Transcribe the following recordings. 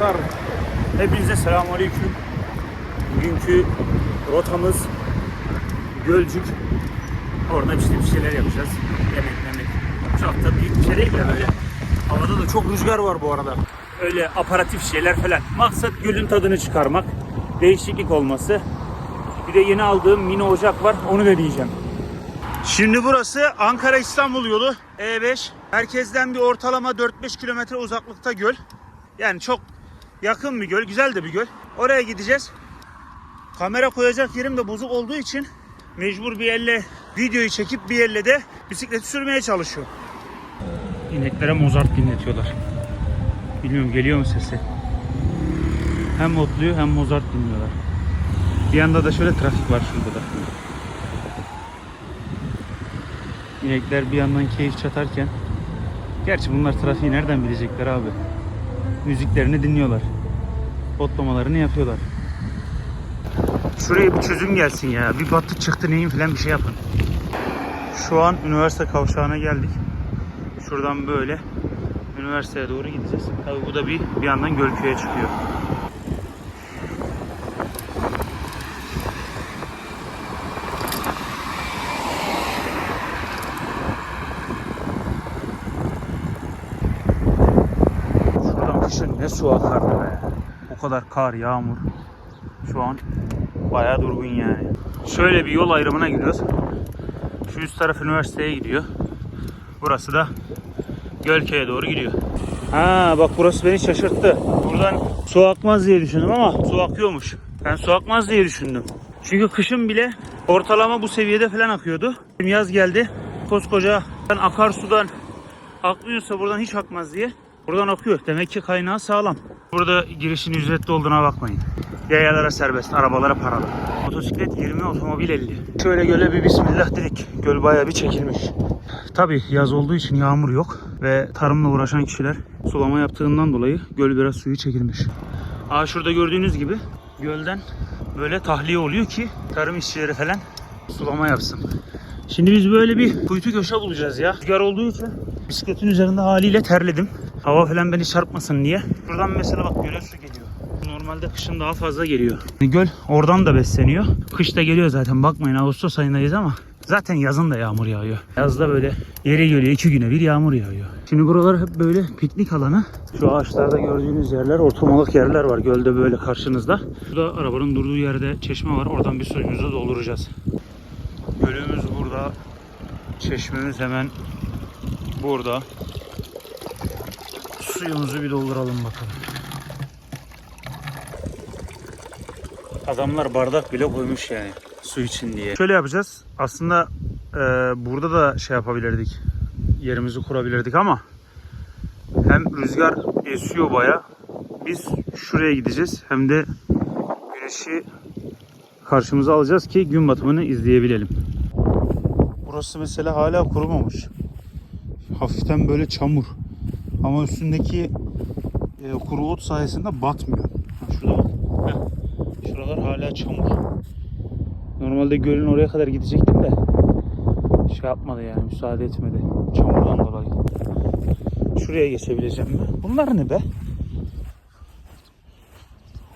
Arkadaşlar hepinize selamünaleyküm. Bugünkü rotamız Gölcük. Orada işte bir şeyler yapacağız. Yemek yemek. Çok da büyük bir şey değil de böyle. Havada da çok rüzgar var bu arada. Öyle aparatif şeyler falan. Maksat gölün tadını çıkarmak. Değişiklik olması. Bir de yeni aldığım mini ocak var. Onu deneyeceğim. Şimdi burası Ankara İstanbul yolu E5. Herkesten bir ortalama 4-5 kilometre uzaklıkta göl. Yani çok yakın bir göl, güzel de bir göl. Oraya gideceğiz. Kamera koyacak yerim de bozuk olduğu için mecbur bir elle videoyu çekip bir elle de bisikleti sürmeye çalışıyor. İneklere Mozart dinletiyorlar. Bilmiyorum geliyor mu sesi? Hem otluyor hem Mozart dinliyorlar. Bir yanda da şöyle trafik var şurada da. İnekler bir yandan keyif çatarken Gerçi bunlar trafiği nereden bilecekler abi? Müziklerini dinliyorlar. Otlamalarını yapıyorlar. Şuraya bir çözüm gelsin ya. Bir battı çıktı neyin falan bir şey yapın. Şu an üniversite kavşağına geldik. Şuradan böyle üniversiteye doğru gideceğiz. Tabii bu da bir bir yandan Gölköy'e çıkıyor. Şuradan kışın ne su akardı be. O kadar kar, yağmur. Şu an bayağı durgun yani. Şöyle bir yol ayrımına gidiyoruz. Şu üst taraf üniversiteye gidiyor. Burası da Gölköy'e doğru gidiyor. Ha bak burası beni şaşırttı. Buradan su akmaz diye düşündüm ama su akıyormuş. Ben su akmaz diye düşündüm. Çünkü kışın bile ortalama bu seviyede falan akıyordu. Yaz geldi. Koskoca akarsudan aklıyorsa buradan hiç akmaz diye. Buradan akıyor. Demek ki kaynağı sağlam. Burada girişin ücretli olduğuna bakmayın. Yayalara serbest, arabalara paralı. Motosiklet 20, otomobil 50. Şöyle göle bir bismillah dedik. Göl bayağı bir çekilmiş. Tabi yaz olduğu için yağmur yok ve tarımla uğraşan kişiler sulama yaptığından dolayı göl biraz suyu çekilmiş. Aa şurada gördüğünüz gibi gölden böyle tahliye oluyor ki tarım işçileri falan sulama yapsın. Şimdi biz böyle bir kuytu köşe bulacağız ya. Rüzgar olduğu için bisikletin üzerinde haliyle terledim. Hava falan beni çarpmasın diye. Buradan mesela bak göle su geliyor. Normalde kışın daha fazla geliyor. Göl oradan da besleniyor. Kış da geliyor zaten bakmayın Ağustos ayındayız ama zaten yazın da yağmur yağıyor. Yazda böyle yere geliyor iki güne bir yağmur yağıyor. Şimdi buralar hep böyle piknik alanı. Şu ağaçlarda gördüğünüz yerler ortamalık yerler var gölde böyle karşınızda. Burada arabanın durduğu yerde çeşme var. Oradan bir suyumuzu dolduracağız. Gölümüz burada. Çeşmemiz hemen burada. Suyumuzu bir dolduralım bakalım. Adamlar bardak bile koymuş yani su için diye. Şöyle yapacağız. Aslında e, burada da şey yapabilirdik. Yerimizi kurabilirdik ama hem rüzgar esiyor baya. Biz şuraya gideceğiz hem de güneşi karşımıza alacağız ki gün batımını izleyebilelim. Burası mesela hala kurumamış. Hafiften böyle çamur. Ama üstündeki e, kuru ot sayesinde batmıyor. Ha, şurada bak. Heh. Şuralar hala çamur. Normalde gölün oraya kadar gidecektim de şey yapmadı yani müsaade etmedi. Çamurdan dolayı. Şuraya geçebileceğim mi? Bunlar ne be?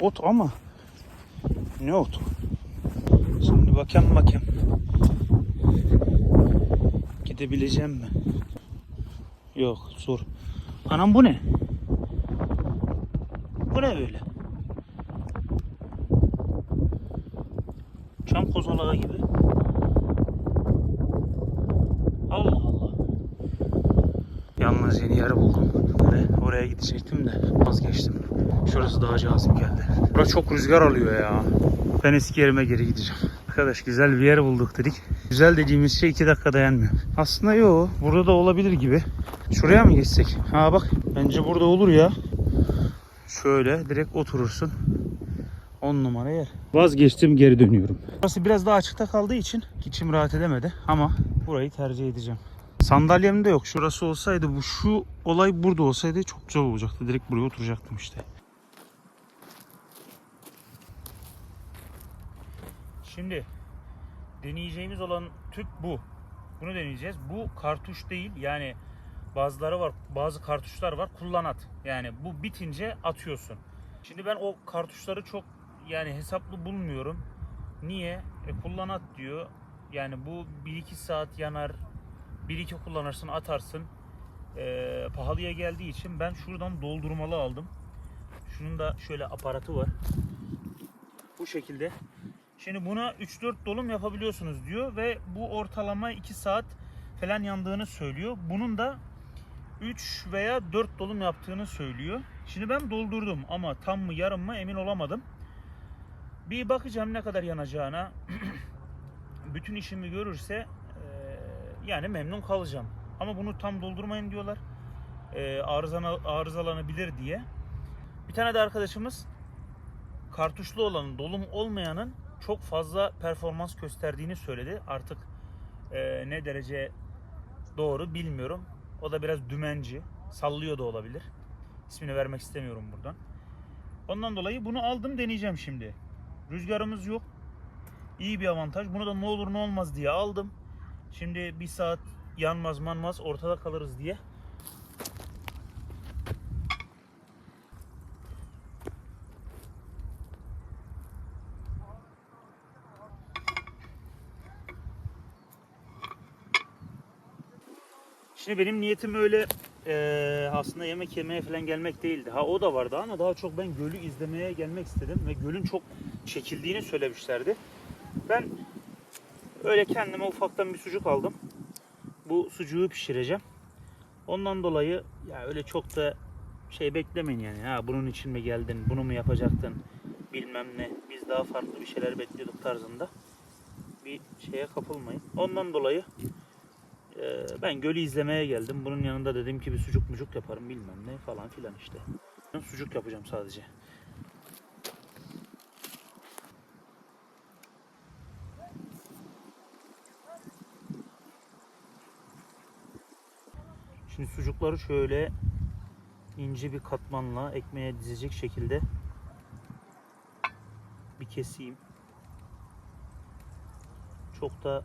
Ot ama ne ot? Şimdi bakayım bakayım. Gidebileceğim mi? Yok zor. Anam bu ne? Bu ne böyle? Çam kozalağı gibi. Allah Allah. Yalnız yeni yer buldum. Ve oraya gidecektim de vazgeçtim. Şurası daha cazip geldi. Burası çok rüzgar alıyor ya. Ben eski yerime geri gideceğim. Arkadaş güzel bir yer bulduk dedik. Güzel dediğimiz şey 2 dakika dayanmıyor. Aslında yok. Burada da olabilir gibi. Şuraya mı geçsek? Ha bak. Bence burada olur ya. Şöyle direkt oturursun. 10 numara yer. Vazgeçtim geri dönüyorum. Burası biraz daha açıkta kaldığı için içim rahat edemedi. Ama burayı tercih edeceğim. Sandalyem de yok. Şurası olsaydı bu şu olay burada olsaydı çok güzel olacaktı. Direkt buraya oturacaktım işte. Şimdi deneyeceğimiz olan tüp bu. Bunu deneyeceğiz. Bu kartuş değil yani Bazıları var, bazı kartuşlar var kullan at. Yani bu bitince atıyorsun. Şimdi ben o kartuşları çok yani hesaplı bulmuyorum. Niye? E, kullan at diyor. Yani bu 1-2 saat yanar. 1-2 kullanırsın atarsın. E, pahalıya geldiği için ben şuradan doldurmalı aldım. Şunun da şöyle aparatı var. Bu şekilde. Şimdi buna 3-4 dolum yapabiliyorsunuz diyor ve bu ortalama 2 saat falan yandığını söylüyor. Bunun da 3 veya 4 dolum yaptığını söylüyor. Şimdi ben doldurdum ama tam mı yarım mı emin olamadım. Bir bakacağım ne kadar yanacağına. Bütün işimi görürse eee, yani memnun kalacağım. Ama bunu tam doldurmayın diyorlar. Eee arızana, arızalanabilir diye. Bir tane de arkadaşımız kartuşlu olanın, dolum olmayanın çok fazla performans gösterdiğini söyledi. Artık eee, ne derece doğru bilmiyorum. O da biraz dümenci. Sallıyor da olabilir. İsmini vermek istemiyorum buradan. Ondan dolayı bunu aldım deneyeceğim şimdi. Rüzgarımız yok. İyi bir avantaj. Bunu da ne olur ne olmaz diye aldım. Şimdi bir saat yanmaz manmaz ortada kalırız diye. Şimdi benim niyetim öyle eee, aslında yemek yemeye falan gelmek değildi. Ha o da vardı ama daha çok ben gölü izlemeye gelmek istedim ve gölün çok çekildiğini söylemişlerdi. Ben öyle kendime ufaktan bir sucuk aldım. Bu sucuğu pişireceğim. Ondan dolayı ya öyle çok da şey beklemeyin yani. Ha bunun için mi geldin, bunu mu yapacaktın bilmem ne. Biz daha farklı bir şeyler bekliyorduk tarzında. Bir şeye kapılmayın. Ondan dolayı ee, ben gölü izlemeye geldim. Bunun yanında dedim ki bir sucuk mucuk yaparım bilmem ne falan filan işte. Sucuk yapacağım sadece. Şimdi sucukları şöyle ince bir katmanla ekmeğe dizecek şekilde bir keseyim. Çok da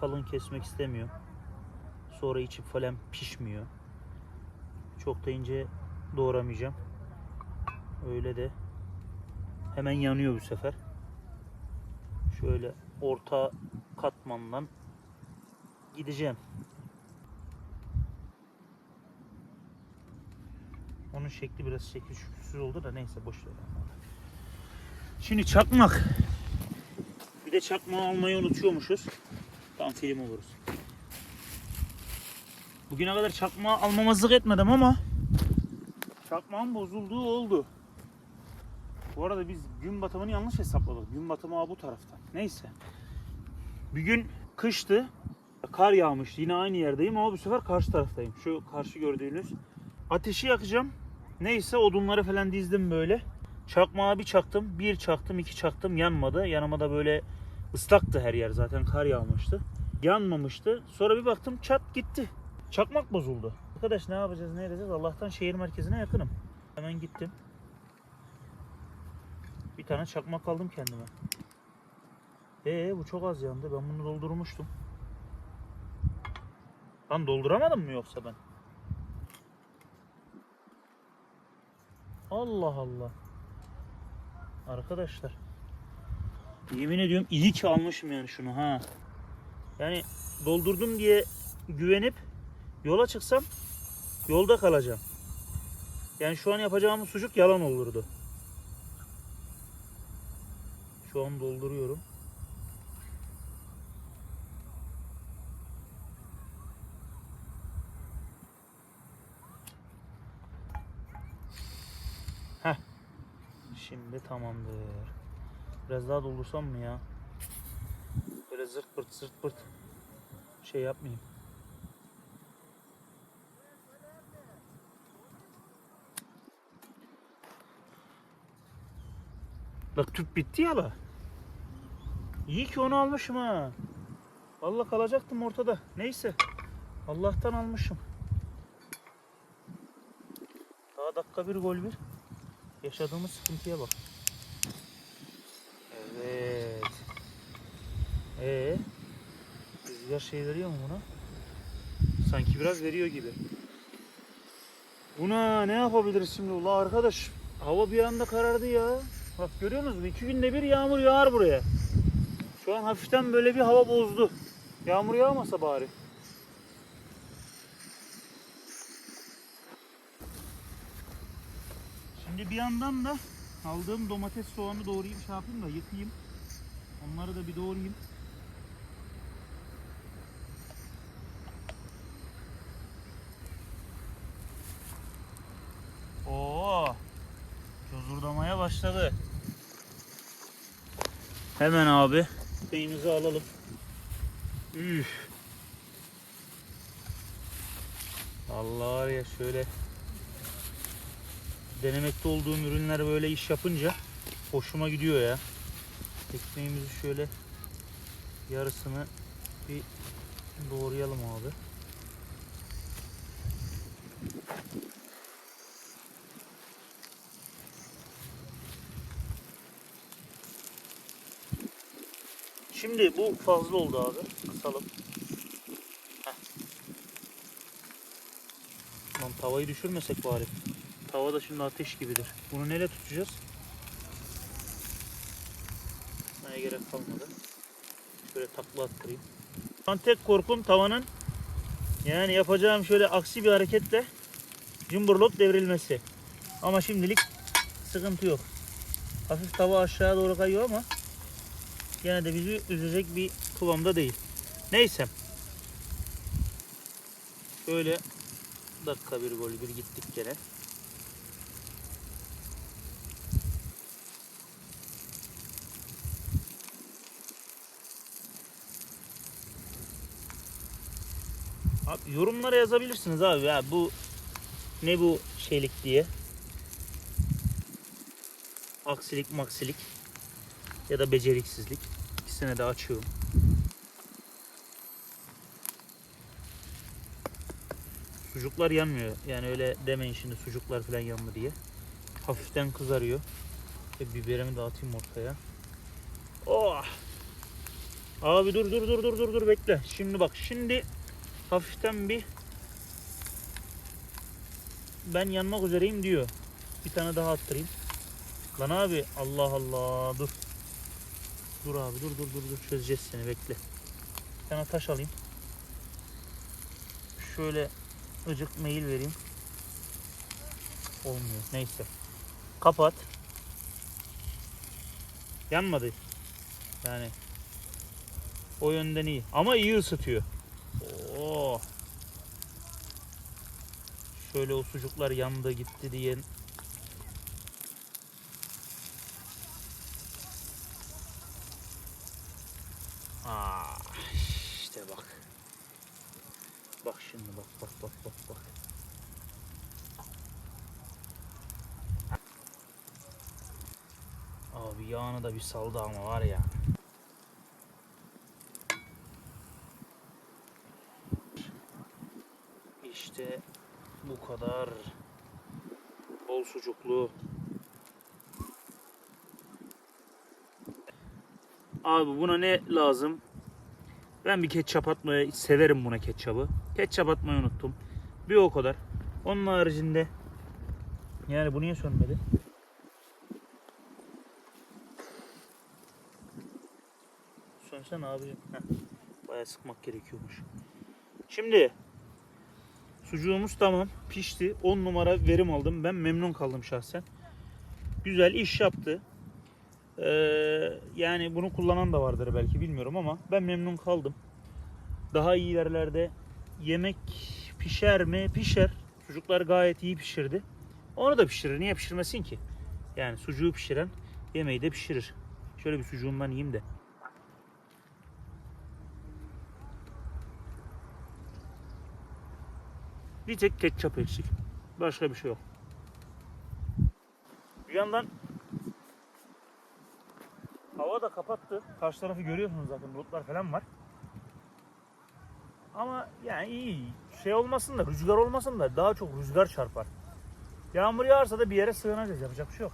kalın kesmek istemiyorum sonra içi falan pişmiyor. Çok da ince doğramayacağım. Öyle de hemen yanıyor bu sefer. Şöyle orta katmandan gideceğim. Onun şekli biraz şekli şükürsüz oldu da neyse boş ver. Şimdi çakmak. Bir de çakmağı almayı unutuyormuşuz. Tam film oluruz. Bugüne kadar çakmağı almamazlık etmedim ama çakmağın bozulduğu oldu. Bu arada biz gün batımını yanlış hesapladık. Gün batımı bu taraftan. Neyse. Bir gün kıştı. Kar yağmıştı. Yine aynı yerdeyim ama bu sefer karşı taraftayım. Şu karşı gördüğünüz. Ateşi yakacağım. Neyse odunları falan dizdim böyle. Çakmağı bir çaktım. Bir çaktım, iki çaktım. Yanmadı. Yanıma da böyle ıslaktı her yer zaten. Kar yağmıştı. Yanmamıştı. Sonra bir baktım çat gitti. Çakmak bozuldu. Arkadaş ne yapacağız ne edeceğiz? Allah'tan şehir merkezine yakınım. Hemen gittim. Bir tane çakmak aldım kendime. Ee bu çok az yandı. Ben bunu doldurmuştum. Lan dolduramadım mı yoksa ben? Allah Allah. Arkadaşlar. Yemin ediyorum iyi ki almışım yani şunu ha. Yani doldurdum diye güvenip yola çıksam yolda kalacağım. Yani şu an yapacağımız sucuk yalan olurdu. Şu an dolduruyorum. Heh. Şimdi tamamdır. Biraz daha doldursam mı ya? Böyle zırt pırt zırt pırt şey yapmayayım. Bak tüp bitti ya la. İyi ki onu almışım ha. Vallahi kalacaktım ortada. Neyse. Allah'tan almışım. Daha dakika bir gol bir. Yaşadığımız sıkıntıya bak. Evet. Ee, rüzgar şey veriyor mu buna? Sanki biraz veriyor gibi. Buna ne yapabiliriz şimdi ula arkadaş? Hava bir anda karardı ya. Bak görüyor musunuz? İki günde bir yağmur yağar buraya. Şu an hafiften böyle bir hava bozdu. Yağmur yağmasa bari. Şimdi bir yandan da aldığım domates soğanı doğrayayım şey yapayım da yıkayayım. Onları da bir doğrayayım. Oo. Cozurdamaya başladı. Hemen abi peynimizi alalım. Üf. Allah var ya şöyle denemekte olduğum ürünler böyle iş yapınca hoşuma gidiyor ya. Ekmeğimizi şöyle yarısını bir doğrayalım abi. Şimdi bu fazla oldu abi. Kısalım. Lan tavayı düşürmesek bari. Tava da şimdi ateş gibidir. Bunu neyle tutacağız? Neye gerek kalmadı. Şöyle takla attırayım. Şu an tek korkum tavanın yani yapacağım şöyle aksi bir hareketle cumburlop devrilmesi. Ama şimdilik sıkıntı yok. Hafif tava aşağı doğru kayıyor ama gene de bizi üzecek bir kıvamda değil. Neyse. Şöyle dakika bir gol bir gittik gene. Abi yorumlara yazabilirsiniz abi ya bu ne bu şeylik diye. Aksilik maksilik ya da beceriksizlik. İkisine de açıyorum. Sucuklar yanmıyor. Yani öyle demeyin şimdi sucuklar falan yandı diye. Hafiften kızarıyor. E, biberimi de atayım ortaya. Oh! Abi dur dur dur dur dur dur bekle. Şimdi bak şimdi hafiften bir ben yanmak üzereyim diyor. Bir tane daha attırayım. Lan abi Allah Allah dur. Dur abi dur dur dur dur çözeceğiz seni bekle. Bir tane taş alayım. Şöyle ıcık mail vereyim. Olmuyor. Neyse. Kapat. Yanmadı. Yani o yönden iyi. Ama iyi ısıtıyor. Oo. Şöyle o sucuklar yandı gitti diye Aa, işte bak. Bak şimdi bak bak bak bak bak. Abi yağını da bir saldı ama var ya. İşte bu kadar. Bol sucuklu. Abi buna ne lazım? Ben bir ketçap atmayı severim buna ketçabı. Ketçap atmayı unuttum. Bir o kadar. Onun haricinde yani bu niye sönmedi? Sönsene abicim. Bayağı sıkmak gerekiyormuş. Şimdi sucuğumuz tamam. Pişti. 10 numara verim aldım. Ben memnun kaldım şahsen. Güzel iş yaptı. Ee, yani bunu kullanan da vardır belki bilmiyorum ama ben memnun kaldım. Daha iyi yerlerde yemek pişer mi? Pişer. Sucuklar gayet iyi pişirdi. Onu da pişirir. Niye pişirmesin ki? Yani sucuğu pişiren yemeği de pişirir. Şöyle bir sucuğundan yiyeyim de. Bir tek ketçap eksik. Başka bir şey yok. Bir yandan hava da kapattı. Karşı tarafı görüyorsunuz zaten bulutlar falan var. Ama yani iyi. Şey olmasın da rüzgar olmasın da daha çok rüzgar çarpar. Yağmur yağarsa da bir yere sığınacağız. Yapacak bir şey yok.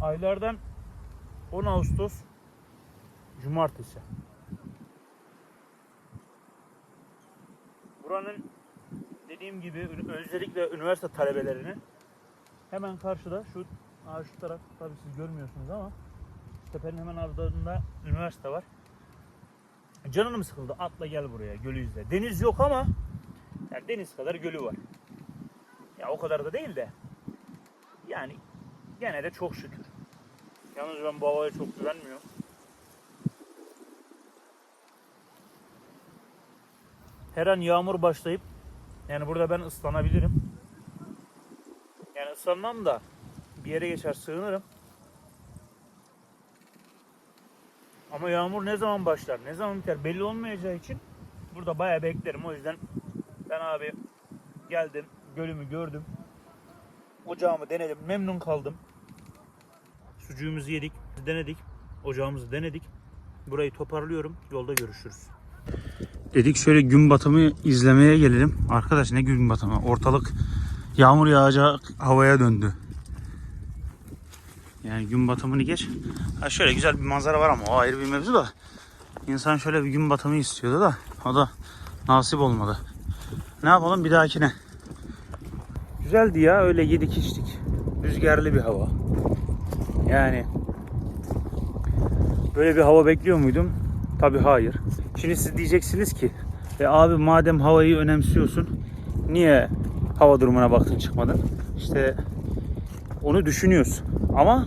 Aylardan 10 Ağustos Cumartesi. Buranın dediğim gibi özellikle üniversite talebelerini hemen karşıda şu aa, şu taraf tabii siz görmüyorsunuz ama tepenin hemen ardında üniversite var. Canın mı sıkıldı? Atla gel buraya gölü izle. Deniz yok ama yani deniz kadar gölü var. Ya o kadar da değil de yani gene de çok şükür. Yalnız ben bu havaya çok güvenmiyorum. Her an yağmur başlayıp yani burada ben ıslanabilirim. Yani ıslanmam da bir yere geçer sığınırım. Ama yağmur ne zaman başlar, ne zaman biter belli olmayacağı için burada bayağı beklerim. O yüzden ben abi geldim, gölümü gördüm. Ocağımı denedim, memnun kaldım. Sucuğumuzu yedik, denedik. Ocağımızı denedik. Burayı toparlıyorum. Yolda görüşürüz. Dedik şöyle gün batımı izlemeye gelelim. Arkadaş ne gün batımı? Ortalık yağmur yağacak havaya döndü. Yani gün batımını geç. Ha şöyle güzel bir manzara var ama o ayrı bir mevzu da. İnsan şöyle bir gün batımı istiyordu da o da nasip olmadı. Ne yapalım bir dahakine. Güzeldi ya öyle yedik içtik. Rüzgarlı bir hava. Yani böyle bir hava bekliyor muydum? Tabii hayır. Şimdi siz diyeceksiniz ki e abi madem havayı önemsiyorsun niye hava durumuna baktın çıkmadın? İşte onu düşünüyoruz. Ama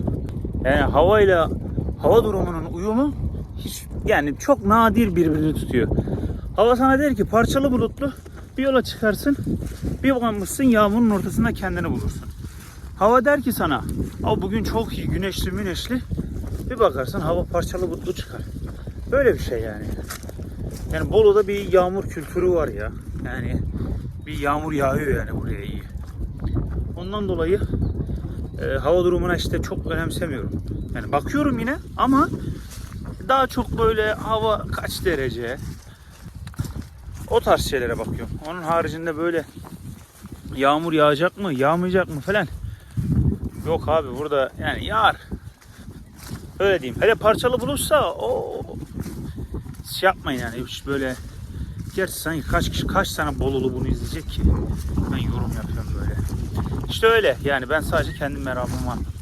yani havayla hava durumunun uyumu hiç yani çok nadir birbirini tutuyor. Hava sana der ki parçalı bulutlu bir yola çıkarsın bir bakmışsın yağmurun ortasında kendini bulursun. Hava der ki sana bugün çok iyi güneşli müneşli bir bakarsın hava parçalı bulutlu çıkar. Böyle bir şey yani. Yani Bolu'da bir yağmur kültürü var ya. Yani bir yağmur yağıyor yani buraya iyi. Ondan dolayı e, hava durumuna işte çok önemsemiyorum. Yani bakıyorum yine ama daha çok böyle hava kaç derece o tarz şeylere bakıyorum. Onun haricinde böyle yağmur yağacak mı, yağmayacak mı falan. Yok abi burada yani yağar. Öyle diyeyim. Hele parçalı bulursa o şey yapmayın yani hiç böyle Gerçi sanki kaç kişi kaç tane Bolulu bunu izleyecek ki ben yorum yapıyorum böyle. İşte öyle yani ben sadece kendi meramımı anlattım.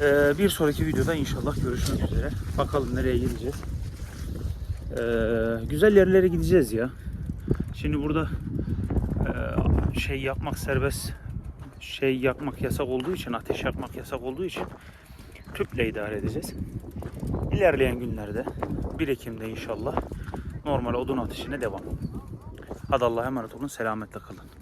Ee, bir sonraki videoda inşallah görüşmek üzere. Bakalım nereye gideceğiz. Ee, güzel yerlere gideceğiz ya. Şimdi burada e, şey yapmak serbest şey yakmak yasak olduğu için ateş yakmak yasak olduğu için tüple idare edeceğiz. İlerleyen günlerde 1 Ekim'de inşallah normal odun ateşine devam. Hadi Allah'a emanet olun. Selametle kalın.